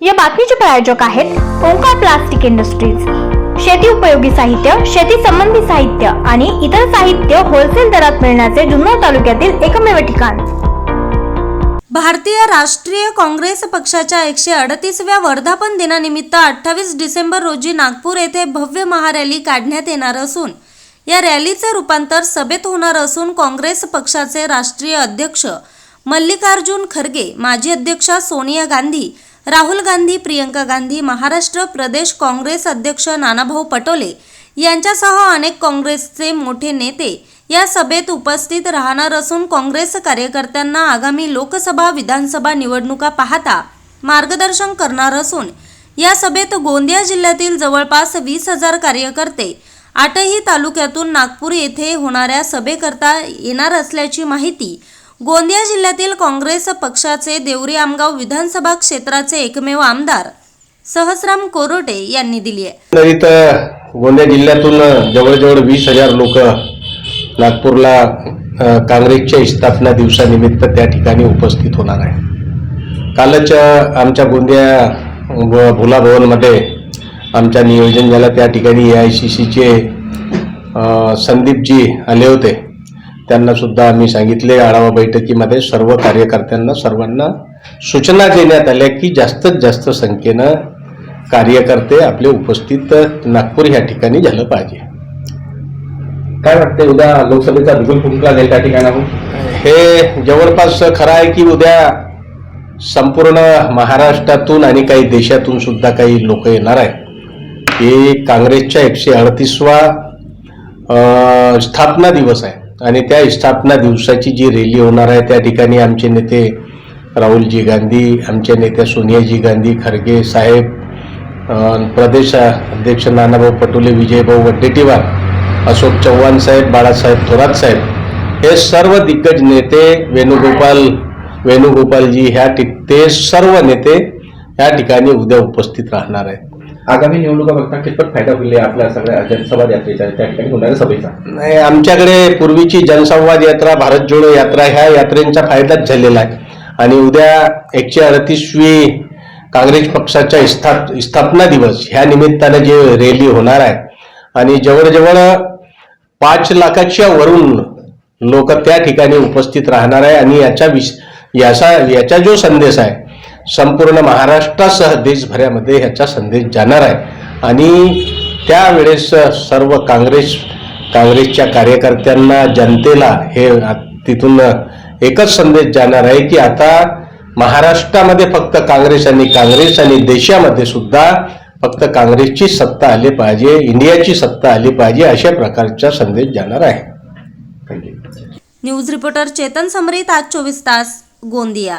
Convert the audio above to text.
या बातमीचे प्रायोजक आहेत ओंकार प्लास्टिक इंडस्ट्रीज. शेती उपयोगी साहित्य शेती संबंधी साहित्य आणि इतर साहित्य होलसेल दरात मिळण्याचे जुन्नर तालुक्यातील एकमेव ठिकाण. भारतीय राष्ट्रीय काँग्रेस पक्षाच्या एकशे अडतीसव्या वर्धापन दिनानिमित्त अठ्ठावीस डिसेंबर रोजी नागपूर येथे भव्य महारॅली काढण्यात येणार असून या रॅलीचे रूपांतर सभेत होणार असून काँग्रेस पक्षाचे राष्ट्रीय अध्यक्ष मल्लिकार्जुन खरगे माजी अध्यक्षा सोनिया गांधी राहुल गांधी प्रियंका गांधी महाराष्ट्र प्रदेश काँग्रेस अध्यक्ष नानाभाऊ पटोले यांच्यासह अनेक काँग्रेसचे मोठे नेते या सभेत उपस्थित राहणार असून काँग्रेस कार्यकर्त्यांना आगामी लोकसभा विधानसभा निवडणुका पाहता मार्गदर्शन करणार असून या सभेत गोंदिया जिल्ह्यातील जवळपास वीस हजार कार्यकर्ते आठही तालुक्यातून नागपूर येथे होणाऱ्या सभेकरता येणार असल्याची माहिती गोंदिया जिल्ह्यातील काँग्रेस पक्षाचे देवरी आमगाव विधानसभा क्षेत्राचे एकमेव आमदार सहस्राम कोरोटे यांनी दिली आहे. तर गोंदिया जिल्ह्यातून जवळजवळ वीस हजार लोक नागपूरला काँग्रेसच्या स्थापना दिवसानिमित्त त्या ठिकाणी उपस्थित होणार आहे कालच आमच्या गोंदिया व भुला भवनमध्ये आमच्या नियोजन झालं. त्या ठिकाणी ए आय सी सीचे संदीपजी आले होते. त्यांना सुद्धा आम्ही सांगितले आढावा बैठकीमध्ये सर्व कार्यकर्त्यांना सर्वांना सूचना देण्यात आल्या की जास्तीत जास्त संख्येनं कार्यकर्ते आपले उपस्थित नागपूर या ठिकाणी झालं पाहिजे. काय वाटते उद्या लोकसभेचा बिगुल फुंकला जाईल त्या ठिकाणाहून? हे जवळपास खरं आहे की उद्या संपूर्ण महाराष्ट्रातून आणि काही देशातून सुद्धा काही लोक येणार आहे हे काँग्रेसच्या एकशे अडतीसवा स्थापना दिवस आहे. आणि त्या स्थापना दिवसाची जी रॅली होणार आहे त्या ठिकाणी आमचे नेते राहुलजी गांधी आमचे नेत्या सोनियाजी गांधी खरगे साहेब प्रदेश अध्यक्ष नानाभाऊ पटोले विजयभाऊ वड्डेटीवार अशोक चव्हाण साहेब बाळासाहेब थोरात साहेब हे सर्व दिग्गज नेते वेणुगोपाल वेणुगोपालजी ह्या ठिक ते सर्व नेते या ठिकाणी उद्या उपस्थित राहणार आहेत. आगामी निवडणुका बघता कितपत फायदा होईल आपल्या सगळ्या जनसंवाद यात्रेचा त्या ठिकाणी होणाऱ्या सभेचा? नाही आमच्याकडे पूर्वीची जनसंवाद यात्रा भारत जोडो यात्रा ह्या यात्रेंचा फायदाच झालेला आहे. आणि उद्या एकशे अडतीसवी काँग्रेस पक्षाच्या स्थाप स्थापना दिवस ह्या निमित्तानं जे रॅली होणार आहे. आणि जवळजवळ पाच लाखाच्या वरून लोक त्या ठिकाणी उपस्थित राहणार आहे. आणि याचा विश याचा याचा जो संदेश आहे संपूर्ण महाराष्ट्रासह देशभरामध्ये ह्याचा संदेश जाणार आहे. आणि त्यावेळेस सर्व काँग्रेस काँग्रेसच्या कार्यकर्त्यांना जनतेला हे तिथून एकच संदेश जाणार आहे की आता महाराष्ट्रामध्ये फक्त काँग्रेस आणि काँग्रेस आणि देशामध्ये सुद्धा फक्त काँग्रेसची सत्ता आली पाहिजे इंडियाची सत्ता आली पाहिजे अशा प्रकारचा संदेश जाणार आहे. न्यूज रिपोर्टर चेतन समरीत आज चोवीस तास गोंदिया.